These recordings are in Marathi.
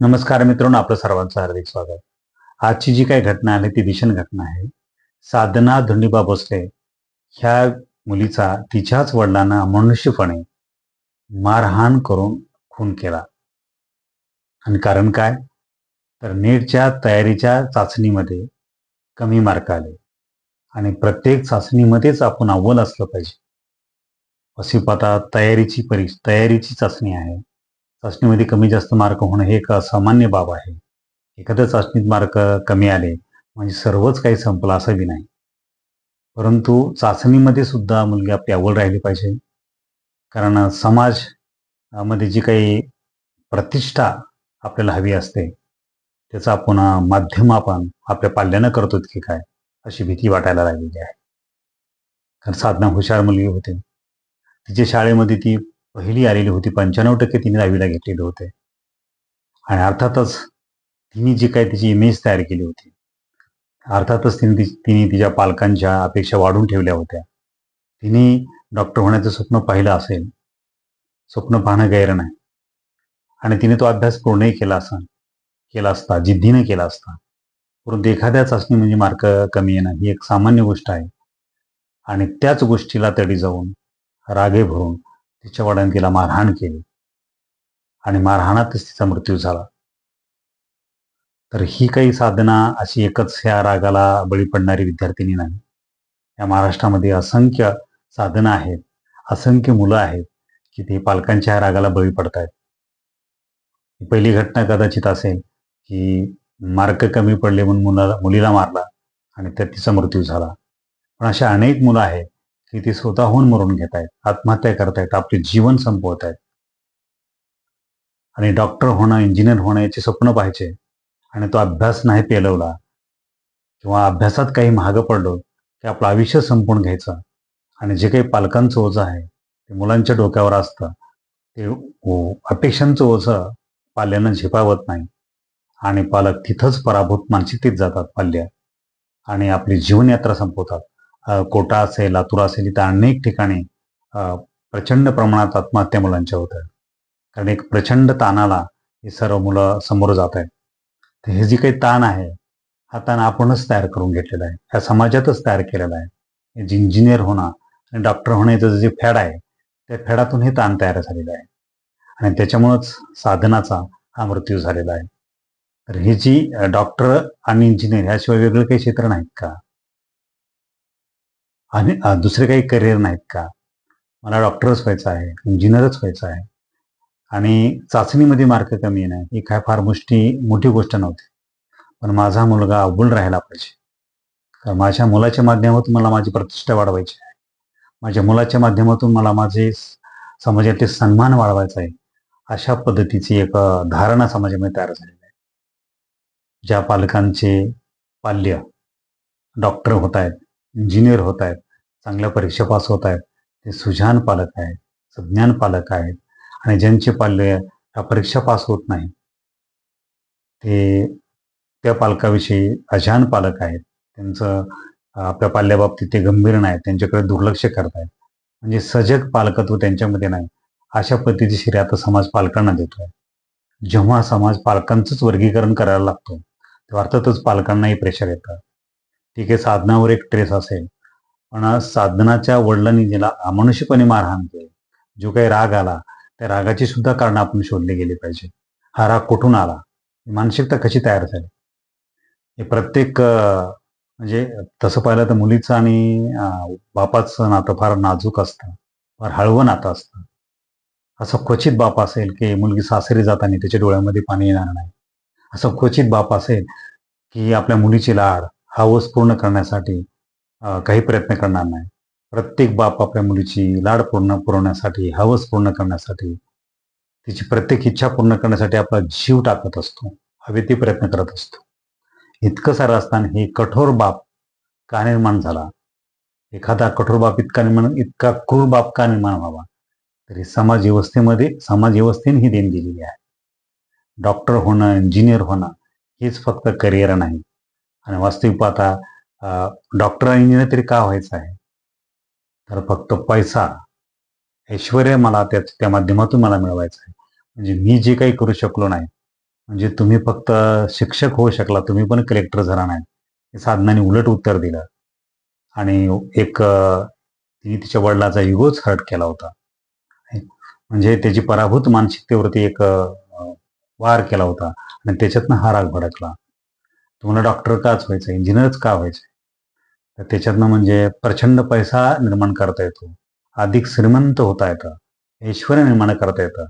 नमस्कार मित्रांनो आपलं सर्वांचं हार्दिक स्वागत. आजची जी काही घटना आहे ती भीषण घटना आहे. साधना धुंडीबा भोसले ह्या मुलीचा तिच्याच वडिलांना अमनुष्यपणे मारहाण करून खून केला. आणि कारण काय? तर नीटच्या तयारीच्या चाचणीमध्ये कमी मार्क आले. आणि प्रत्येक चाचणीमध्येच आपण अव्वल असलं पाहिजे. अशी पाहता तयारीची परीक्षा तयारीची चाचणी आहे. चाचणीमध्ये कमी जास्त मार्क होणं हे एक असामान्य बाब आहे. एखाद्या चाचणीत मार्क कमी आले म्हणजे सर्वच काही संपलं असं बी नाही. परंतु चाचणीमध्ये सुद्धा मुलगी आपली अव्वल राहिली पाहिजे. कारण समाजमध्ये जी काही प्रतिष्ठा आपल्याला हवी असते त्याचं आपण माध्यम आपण आपल्या पाल्यानं करतो की काय अशी भीती वाटायला लागलेली आहे. कारण साधना हुशार मुलगी होते. तिच्या शाळेमध्ये ती पहिली आलेली होती. पंच्याण्णव टक्के तिने दहावीला घेतलेले होते. आणि अर्थातच तिने जी काय तिची इमेज तयार केली होती अर्थातच तिने तिने तिच्या पालकांच्या अपेक्षा वाढून ठेवल्या होत्या. तिने डॉक्टर होण्याचं स्वप्न पाहिलं असेल स्वप्न पाहणं गैर नाही. आणि तिने तो अभ्यास पूर्णही केला असा केला असता जिद्दीने केला असता. परंतु एखाद्या चाचणी म्हणजे मार्क कमी येणं ही एक सामान्य गोष्ट आहे. आणि त्याच गोष्टीला तडी जाऊन रागे भरून तिच्या वडिलांनी तिला मारहाण केली. आणि मारहाणातच तिचा मृत्यू झाला. तर ही काही साधना अशी एकच ह्या रागाला बळी पडणारी विद्यार्थिनी नाही. या महाराष्ट्रामध्ये असंख्य साधना आहेत असंख्य मुलं आहेत की ते पालकांच्या ह्या रागाला बळी पडत आहेत पहिली घटना कदाचित असेल की मार्क कमी पडले म्हणून मुलाला मुलीला मारला आणि त्यात तिचा मृत्यू झाला. पण अशा अनेक मुलं आहेत की ती स्वतःहून मरून घेत आहेत. आत्महत्या करतायत आपले जीवन संपवत आहेत. आणि डॉक्टर होणं इंजिनियर होणं याचे स्वप्न पाहिजे आणि तो अभ्यास नाही पेलवला किंवा अभ्यासात काही महागं पडलो की आपलं आयुष्य संपून घ्यायचं. आणि जे काही पालकांचं ओझं आहे ते मुलांच्या डोक्यावर असतं. ते अपेक्षांचं ओझं पाल्यानं झेपावत नाही. आणि पालक तिथंच पराभूत मानसिकतेत जातात पाल्य. आणि आपली जीवनयात्रा संपवतात. कोटा असेल लातूर असेल इथं अनेक ठिकाणी प्रचंड प्रमाणात आत्महत्या मुलांच्या होत आहेत. कारण एक प्रचंड ताणाला ही सर्व मुलं समोर जात आहेत. तर हे जी काही ताण आहे हा ताण आपणच तयार करून घेतलेला आहे. ह्या समाजातच तयार केलेला आहे. जे इंजिनियर होणं आणि डॉक्टर होण्याचं जे फॅड आहे त्या फॅडातून हे ताण तयार झालेलं आहे. आणि त्याच्यामुळंच साधनाचा हा मृत्यू झालेला आहे. तर ही जी डॉक्टर आणि इंजिनियर ह्याशिवाय वेगळं काही क्षेत्र नाहीत का? आणि दुसरे काही करिअर नाहीत का? मला डॉक्टरच व्हायचं आहे इंजिनियरच व्हायचं आहे. आणि चाचणीमध्ये मार्क कमी येणं ही काय फार मोठी मोठी गोष्ट नव्हती. पण माझा मुलगा अव्वल राहायला पाहिजे. कारण माझ्या मुलाच्या माध्यमातून मला माझी प्रतिष्ठा वाढवायची आहे. माझ्या मुलाच्या माध्यमातून मला माझे स- समाजातले सन्मान वाढवायचा आहे. अशा पद्धतीची एक धारणा समाजामध्ये तयार झालेली आहे. ज्या पालकांचे पाल्य डॉक्टर होत आहेत इंजिनियर होत आहेत चांगल्या परीक्षा पास होत आहेत ते सुजान पालक आहेत सज्ञान पालक आहेत आणि ज्यांचे पाल्य या परीक्षा पास होत नाही ते त्या पालकाविषयी अजान पालक आहेत. त्यांचं आपल्या पाल्याबाबतीत ते गंभीर नाहीत त्यांच्याकडे दुर्लक्ष करतायत. म्हणजे सजग पालकत्व त्यांच्यामध्ये नाही. अशा पद्धतीची श्री आता समाज पालकांना देतोय. जेव्हा समाज पालकांचंच वर्गीकरण करायला लागतो तेव्हा अर्थातच पालकांनाही प्रेशर येतं. ठीक आहे साधनावर एक ट्रेस असेल. पण साधनाच्या वडिलांनी ज्याला अमनुष्यपणे मारहाण केली जो काही राग आला त्या रागाची सुद्धा कारण आपण शोधली गेली पाहिजे. हा राग कुठून आला? मानसिकता कशी तयार झाली? हे प्रत्येक म्हणजे तसं पाहिलं तर मुलीचं आणि बापाचं नातं फार नाजूक असतं फार हळवं नातं असतं. असं क्वचित बाप असेल की मुलगी सासरी जाताना त्याच्या डोळ्यामध्ये पाणी येणार नाही. असं क्वचित बाप असेल की आपल्या मुलीची लाड हवस पूर्ण करण्यासाठी काही प्रयत्न करणार नाही. प्रत्येक बाप आपल्या मुलीची लाड पूर्ण पुरवण्यासाठी हवस पूर्ण करण्यासाठी तिची प्रत्येक इच्छा पूर्ण करण्यासाठी आपला जीव टाकत असतो हवे ते प्रयत्न करत असतो. इतकं सारं असताना हे कठोर बाप का निर्माण झाला? एखादा कठोर बाप इतका निर्माण इतका क्रूर बाप का निर्माण व्हावा? तरी समाज व्यवस्थेमध्ये समाज व्यवस्थेने ही देण दिलेली आहे. डॉक्टर होणं इंजिनियर होणं हेच फक्त करिअर नाही. आणि वास्तविक पाहता डॉक्टर आणि इंजिनियर तरी का व्हायचं आहे? तर फक्त पैसा ऐश्वर मला त्या त्या माध्यमातून मला मिळवायचं आहे. म्हणजे मी जे काही करू शकलो नाही म्हणजे तुम्ही फक्त शिक्षक होऊ शकला तुम्ही पण कलेक्टर झाला नाही. हे साधनाने उलट उत्तर दिलं. आणि एक तिने तिच्या वडिलाचा युगोच हर्ट केला होता. म्हणजे त्याची पराभूत मानसिकतेवरती एक वार केला होता. आणि त्याच्यातनं हा राग भडकला. तुम्हाला डॉक्टर काच व्हायचं इंजिनियरच का व्हायचं? तर त्याच्यातनं म्हणजे प्रचंड पैसा निर्माण करता येतो. अधिक श्रीमंत होता येतं. ऐश्वर निर्माण करता येतं.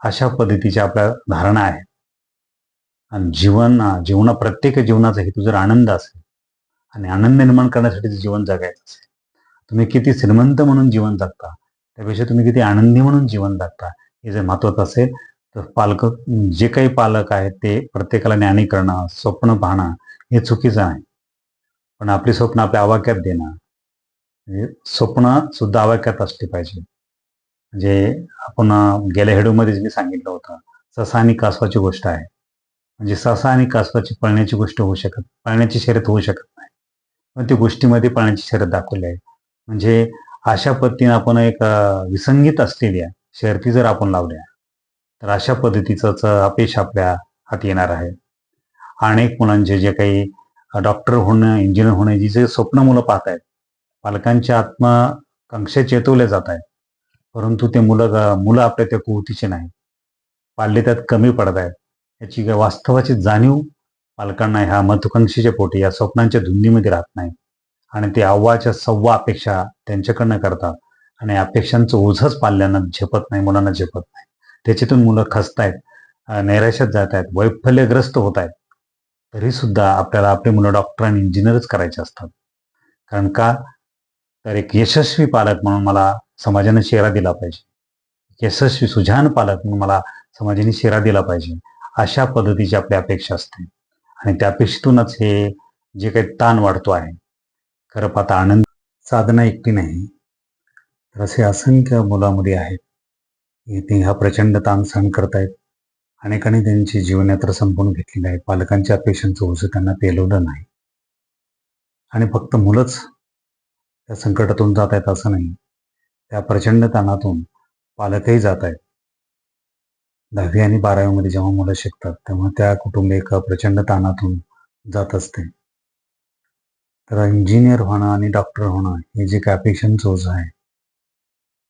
अशा पद्धतीच्या आपल्या धारणा आहेत आणि जीवन जीवना प्रत्येक जीवनाचा हेतू जर आनंद असेल आणि आनंद निर्माण करण्यासाठी जीवन जगायचं असेल तुम्ही किती श्रीमंत म्हणून जीवन जगता त्यापेक्षा तुम्ही किती आनंदी म्हणून जीवन जगता हे जर महत्वाचं असेल तर पालक जे काही पालक आहेत ते प्रत्येकाला ज्ञानी करणं स्वप्न पाहणं हे चुकीचं आहे. पण आपली स्वप्न आपल्या आवाक्यात देणं म्हणजे स्वप्न सुद्धा आवाक्यात असली पाहिजे. म्हणजे आपण गेल्या हेडूमध्येच मी सांगितलं होतं ससा आणि कासवाची गोष्ट आहे. म्हणजे ससा आणि कासवाची पळण्याची गोष्ट होऊ शकत पळण्याची शर्यत होऊ शकत नाही. पण ती गोष्टीमध्ये पळण्याची शर्यत दाखवली आहे. म्हणजे अशा पद्धतीने आपण एक विसंगीत असलेल्या शर्ती जर आपण लावल्या तर अशा पद्धतीचंच अपयश आपल्या हात येणार आहे. अनेक मुलांचे जे काही डॉक्टर होणं इंजिनियर होण्याची जे स्वप्न मुलं पाहत आहेत पालकांच्या आत्मकांक्षा चेतवल्या जात आहेत. परंतु ते मुलं मुलं आपल्या त्या कुवतीचे नाही पाल्य त्यात कमी पडत आहेत. याची वास्तवाची जाणीव पालकांना ह्या महत्वाकांक्षेच्या पोटी या स्वप्नांच्या धुंदीमध्ये राहत नाही. आणि ते अव्वाच्या सव्वा अपेक्षा त्यांच्याकडनं करतात. आणि अपेक्षांचं ओझच पाल्यांना झेपत नाही मुलांना झेपत नाही. त्याच्यातून मुलं खसतायत नैराश्यात जात आहेत वैफल्यग्रस्त होत आहेत तरी सुद्धा आपल्याला आपले मुलं डॉक्टर आणि इंजिनियरच करायचे असतात. कारण का? तर एक यशस्वी पालक म्हणून मला समाजाने शेरा दिला पाहिजे. यशस्वी सुजान पालक म्हणून मला समाजाने शेरा दिला पाहिजे. अशा पद्धतीची आपली अपेक्षा असते. आणि त्या अपेक्षेतूनच हे जे काही ताण वाढतो आहे खरं पाहता आनंद साधना एकटी नाही. तर असे असंख्य मुलामुली आहेत. ते हा प्रचंड ताण सहन करतायत. अनेकांनी त्यांची जीवनयात्रा संपवून घेतलेली आहे. पालकांच्या अपेक्षांचं ओझं त्यांना पेलवलं नाही. आणि फक्त मुलंच त्या संकटातून जात आहेत असं नाही. त्या प्रचंड ताणातून पालकही जात आहेत. दहावी आणि बारावीमध्ये जेव्हा मुलं शिकतात तेव्हा त्या कुटुंब एका प्रचंड ताणातून जात असते. तर इंजिनियर होणं आणि डॉक्टर होणं हे जे काही अपेक्षांचं ओझं आहे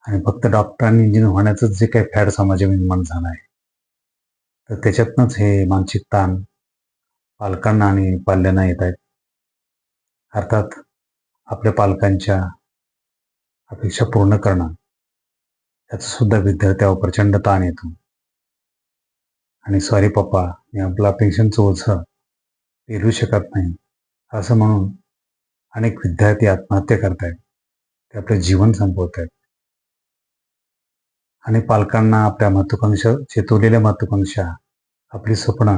आणि फक्त डॉक्टर आणि इंजिनियर होण्याचंच जे काही फॅड समाजामध्ये निर्माण झालं आहे तर त्याच्यातनंच हे मानसिक ताण पालकांना आणि पाल्यांना येत आहेत. अर्थात आपल्या पालकांच्या अपेक्षा पूर्ण करणं याचा सुद्धा विद्यार्थ्यावर प्रचंड ताण येतो. आणि सॉरी पप्पा मी आपला पेन्शनचं ओझं पेरू शकत नाही असं म्हणून अनेक विद्यार्थी आत्महत्या करतायत. ते आपलं जीवन संपवत आहेत आणि पालकांना आपल्या महत्वाकांक्षा चेतवलेल्या महत्वाकांक्षा आपली स्वप्न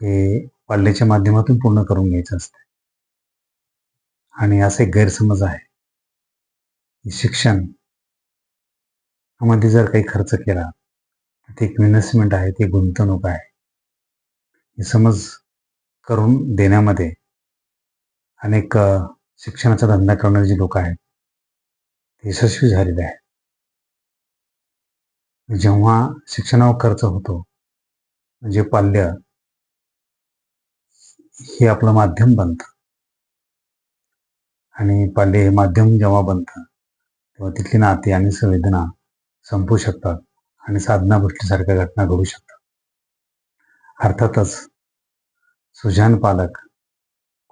हे पाल्याच्या माध्यमातून पूर्ण करून घ्यायचं असतं. आणि असे गैरसमज आहे शिक्षणमध्ये जर काही खर्च केला तर ते एक इन्व्हेस्टमेंट आहे ती गुंतवणूक आहे. हे समज करून देण्यामध्ये अनेक शिक्षणाचा धंदा करणारे जे लोक आहेत ते यशस्वी झालेले आहेत. जेव्हा शिक्षणावर खर्च होतो म्हणजे पाल्य हे आपलं माध्यम बनतं. आणि पाल्य हे माध्यम जेव्हा बनतं तेव्हा तिथली नाती आणि संवेदना संपू शकतात आणि साधनाभृष्टीसारख्या घटना घडू शकतात. अर्थातच सुजान पालक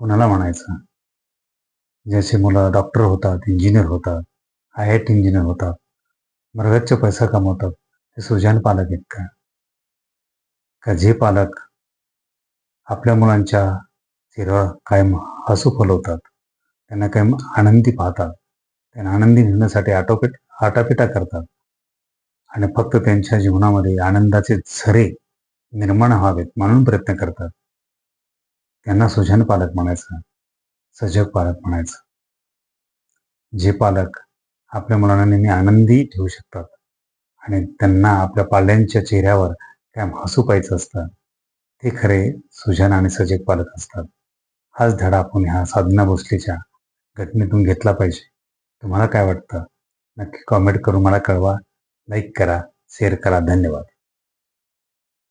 कोणाला म्हणायचं? ज्याचे मुलं डॉक्टर होतात इंजिनियर होतात आय आय टी इंजिनियर होतात मरगतचे पैसा कमवतात ते सुजान पालक आहेत का? का जे पालक आपल्या मुलांच्या चेहऱ्यावर कायम हसू फुलवतात त्यांना कायम आनंदी पाहतात त्यांना आनंदी नेण्यासाठी आटोपेट आटापिटा करतात आणि फक्त त्यांच्या जीवनामध्ये आनंदाचे झरे निर्माण व्हावेत म्हणून प्रयत्न करतात. त्यांना सुजन पालक म्हणायचं सजग पालक म्हणायचं. जे पालक आपल्या मुलांना नेहमी आनंदी ठेवू शकतात आणि त्यांना आपल्या पाल्यांच्या चेहऱ्यावर कायम हसू पाहायचं असतं ते खरे सुजन आणि सजग पालक असतात. हाच धडा आपण ह्या साधना भोसलेच्या घटनेतून घेतला पाहिजे. तुम्हाला काय वाटतं? नक्की कॉमेंट करून मला कळवा. लाईक करा शेअर करा. धन्यवाद.